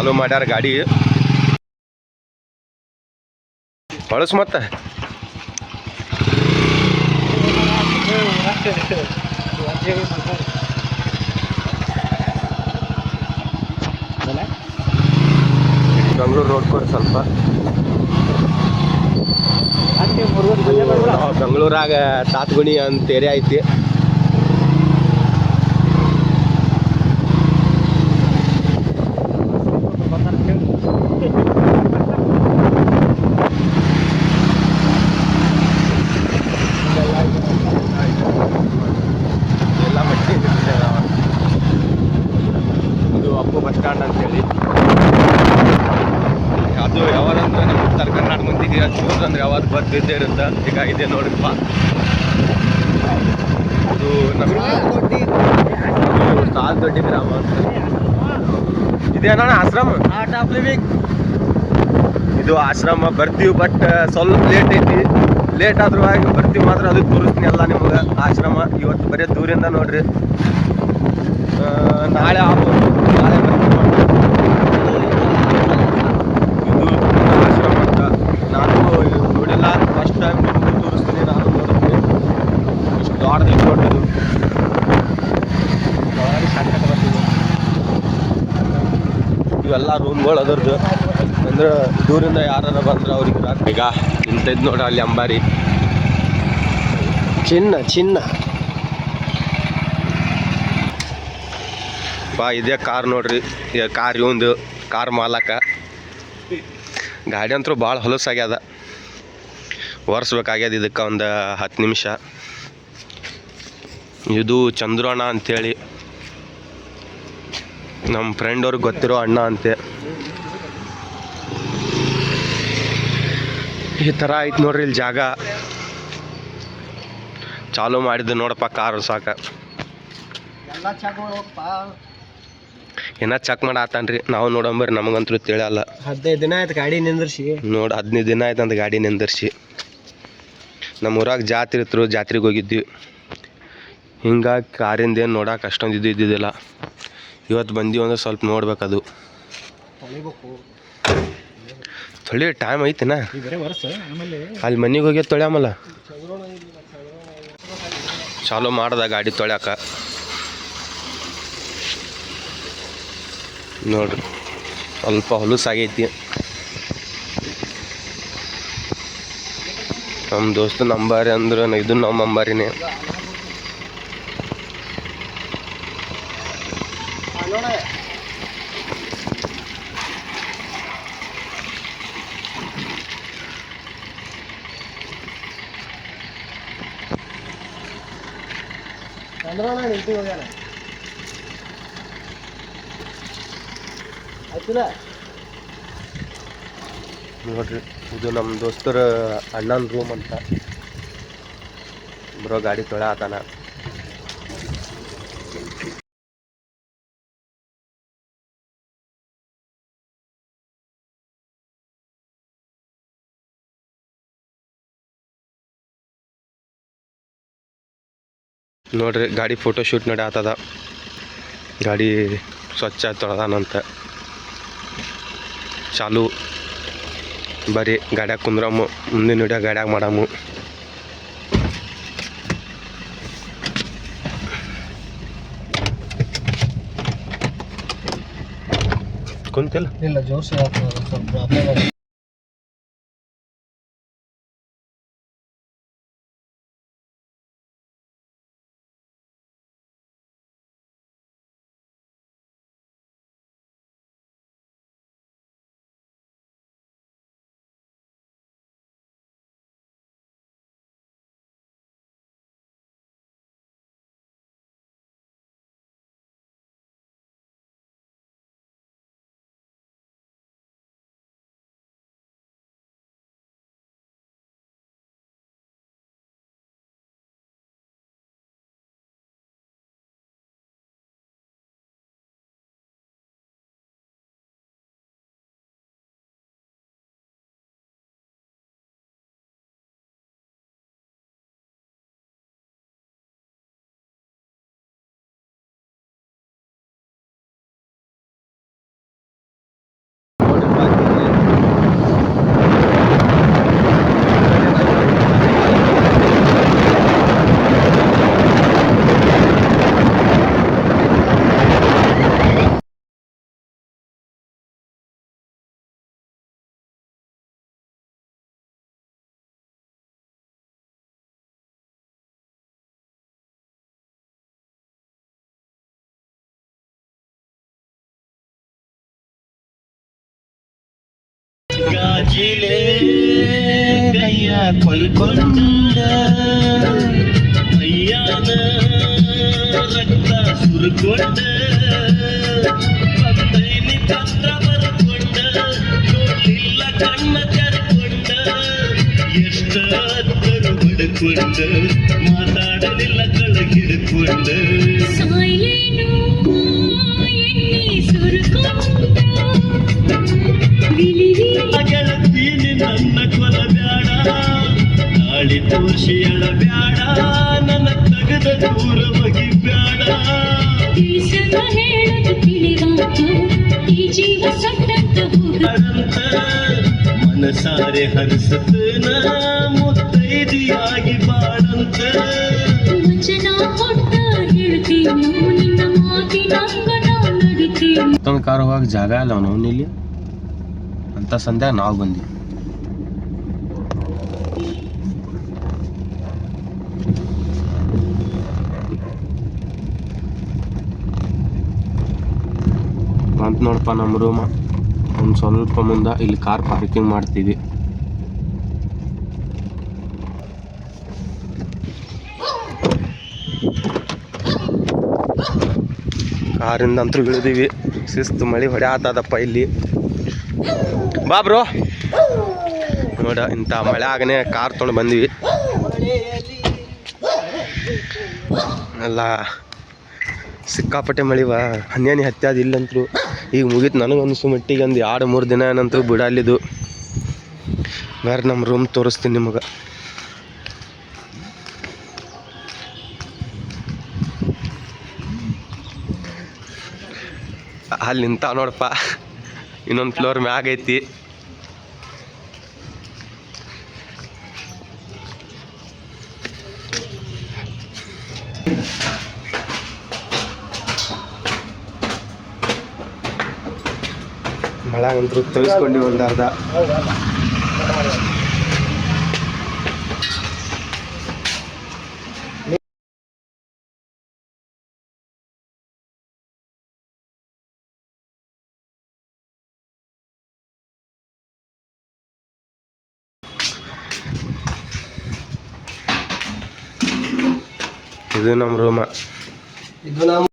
ಚಾಲೂ ಮಾಡ್ಯಾರ ಗಾಡಿ. ಬಳಸ್ ಮತ್ತೆ. ಬೆಂಗಳೂರು ರೋಡ್ ಕೊಡಿ ಸ್ವಲ್ಪ. ಬೆಂಗಳೂರಾಗ ತಾತ್ಗುಣಿ ಅಂತ ಏರಿಯಾ ಐತಿ. ಅಂತೇಳಿ. ಅದು ಯಾವಾಗಂದ್ರೆ ನಮ್ಮ ಉತ್ತರ ಕರ್ನಾಟಕ ಮಂದಿಗೆ ಚೂರು ಅಂದ್ರೆ ಯಾವಾಗ ಬರ್ತಿದ್ದೇ ಇರುತ್ತೆ? ಈಗ ಇದೆ ನೋಡಿಪ್ಪ ಇದು ನಮ್ಮ ಸಾಲ್ ದೊಡ್ಡ ಗ್ರಾಮ ಇದೇನಣ್ಣ ಆಶ್ರಮ? ಇದು ಆಶ್ರಮ. ಬರ್ತೀವಿ ಬಟ್ ಸ್ವಲ್ಪ ಲೇಟ್ ಐತಿ. ಲೇಟ್ ಆದ್ರೂ ಆಗಿ ಬರ್ತೀವಿ ಮಾತ್ರ ಅದು ತೋರಿಸ್ತೀನಿ ಎಲ್ಲ ನಿಮ್ಗೆ. ಆಶ್ರಮ ಇವತ್ತು ಬರೀ ದೂರಿಂದ ನೋಡ್ರಿ. ನಾಳೆ ಆಗ್ಬೋದು ನಾಳೆ ಬರ್ತೀವಿ ಇವೆಲ್ಲ ರೂಮ್ಗಳು ಅದರದ್ದು. ಅಂದ್ರೆ ದೂರಿಂದ ಯಾರಾರ ಬಂದ್ರೆ ಅವ್ರಿಗೆ ಈಗ ನಿಂತೈದ್ ನೋಡ ಅಲ್ಲಿ ಅಂಬಾರಿ. ಚಿನ್ನ ಚಿನ್ನ. ಬಾ, ಇದೇ ಕಾರ್ ನೋಡ್ರಿ. ಕಾರ್ ಇವಂದು. ಕಾರ್ ಮಾಲಕ. ಗಾಡಿ ಅಂತೂ ಭಾಳ ಹೊಲಸಾಗ್ಯದ ಒರೆಸ್ಬೇಕಾಗ್ಯದ ಇದಕ್ಕೆ ಒಂದು ಹತ್ತು ನಿಮಿಷ. ಇದು ಚಂದ್ರಣ್ಣ ಅಂತೇಳಿ. ನಮ್ಮ ಫ್ರೆಂಡ್ ಅವ್ರಿಗೆ ಗೊತ್ತಿರೋ ಅಣ್ಣ ಅಂತೆ. ಈ ಥರ ಐತೆ ನೋಡ್ರಿ ಇಲ್ಲಿ ಜಾಗ. ಚಾಲು ಮಾಡಿದ್ದು ನೋಡಪ್ಪ ಕಾರು ಸಾಕ. ಏನ ಚೆಕ್ ಮಾಡಿ ಆತಾನ್ರಿ. ನಾವು ನೋಡಂಬರ್ರಿ ನಮಗಂತೂ ತಿಳಿಯಲ್ಲ ಹದಿನೈದು ದಿನ ಆಯ್ತು ಗಾಡಿ ನಿಂದ್ರಿಸಿ. ನೋಡಿ ಹದಿನೈದು ದಿನ ಆಯ್ತು ಅಂತ ಗಾಡಿ ನಿಂದರ್ಸಿ. ನಮ್ಮ ಊರಾಗ ಜಾತ್ರೆ ಇತ್ತು ಜಾತ್ರೆಗೆ ಹೋಗಿದ್ವಿ. ಹಿಂಗಾಗಿ ಕಾರಿಂದ ಏನು ನೋಡಕ್ಕೆ ಅಷ್ಟೊಂದು ಇದು ಇದ್ದಿದ್ದಿಲ್ಲ. ಇವತ್ತು ಬಂದೀವಿ ಅಂದ್ರೆ ಸ್ವಲ್ಪ ನೋಡ್ಬೇಕದು. ಅದು ತೊಳಿ ಟೈಮ್ ಐತೆನಾ? ಅಲ್ಲಿ ಮನೆಗೆ ಹೋಗಿ ತೊಳ್ಯಾಮಲ್ಲ ಚಾಲೋ ಮಾಡ್ದ ಗಾಡಿ ತೊಳ್ಯಾಕ. ನೋಡ್ರಿ ಸ್ವಲ್ಪ ಹೊಲಸಾಗೈತಿ ನಮ್ಮ ದೋಸ್ತ ನಂಬಾರಿ ಅಂದ್ರೆ ಇದು ನಮ್ಮ ಅಂಬಾರಿನೇ. ಚಂದ್ರಣ್ಣ ನಿಂತು ಹೋಗ್ಯಾನ. ಆಯ್ತಿಲ್ಲ ನೋಡ್ರಿ, ಇದು ನಮ್ಮ ದೋಸ್ತರ ಅಣ್ಣನ ರೂಮ್ ಅಂತ. ಬರೋ ಗಾಡಿ ತೊಳೆ ಆತಾನ ನೋಡ್ರಿ, ಗಾಡಿ ಫೋಟೋ ಶೂಟ್ ನಡೆಯತ್ತದ ಗಾಡಿ ಸ್ವಚ್ಛ ತೊಳೆದಾನಂತ. ಚಾಲು. ಬರೀ ಗಾಡ್ಯಾಗ ಕುಂದ್ರಮು, ಮುಂದಿನ ವಿಡಿಯೋ ಗಾಡ್ಯಾಗ ಮಾಡಮ್ಮು ಕುಂತಿಲ್ಲ? ಇಲ್ಲ ಜೋರ್ಸಿ நெஞ்சிலே கையாக்கொள் கொண்ட கையான ரத்த சுருக்கொண்டு பத்தைனி பத்திரவர் கொண்டு நூலில்ல கண்ணக்கர் கொண்டு எஷ்டத்தருவடு கொண்டு ಮನಸಾರೆ ಹರಿಸತನ ಮುತ್ತೈದಿಯಾಗಿ ಬಾಳಂತ. ವಚನ ಕೊಟ್ಟ ಹೇಳ್ತೀನೋ ನಿನ್ನ ಮಾತಿನಂಗ ನಾ ನಡಿತೀನಿ. ಮತ್ತೊಂದು ಕಾರ್ ಹೋಗಕ್ಕೆ ಜಾಗ ಇಲ್ಲ ಅವನು ಇಲ್ಲಿ ಅಂತ ಸಂಧ್ಯಾಗ ನಾವು ಬಂದ್ವಿ. ನೋಡಪ್ಪ ನಮ್ಮ ರೂಮ ಒಂದು ಸ್ವಲ್ಪ ಮುಂದೆ ಇಲ್ಲಿ ಕಾರ್ ಪಾರ್ಕಿಂಗ್ ಮಾಡ್ತೀವಿ ಕಾರಿಂದ ಅಂತೂ ಇಳಿದೀವಿ. ಶಿಸ್ತು ಮಳೆ ಹೊಡ್ಯಾತದಪ್ಪ ಇಲ್ಲಿ. ಬಾ ಬ್ರೋ ನೋಡ ಇಂಥ ಮಳೆ ಆಗನೆ ಕಾರ್ ತೊಗೊಂಡು ಬಂದ್ವಿ. ಎಲ್ಲ ಸಿಕ್ಕಾಪಟ್ಟೆ ಮಳಿವ ಹನ್ಯಾನಿ ಹತ್ಯಾದ ಇಲ್ಲಂತೂ ಈಗ ಮುಗೀತು ನನಗೆ ಮಟ್ಟಿಗೆ ಒಂದು ಎರಡು, ಮೂರು ದಿನ ಏನಂತೂ ಬಿಡಲ್ಲಿದ್ದು ಬೇರೆ ನಮ್ಮ ರೂಮ್ ತೋರಿಸ್ತೀನಿ ನಿಮಗೆ. ಅಲ್ಲಿ ನಿಂತ ನೋಡಪ್ಪ. ಇನ್ನೊಂದು ಫ್ಲೋರ್ ಮ್ಯಾಗ ಐತಿ. ಮಳೆಗಂತೂ ತರಿಸ್ಕೊಂಡು ಒಂದು ಅರ್ಧ. ಇದು ನಮ್ಮ ರೂಮ ಇದು ನಮ್ಮ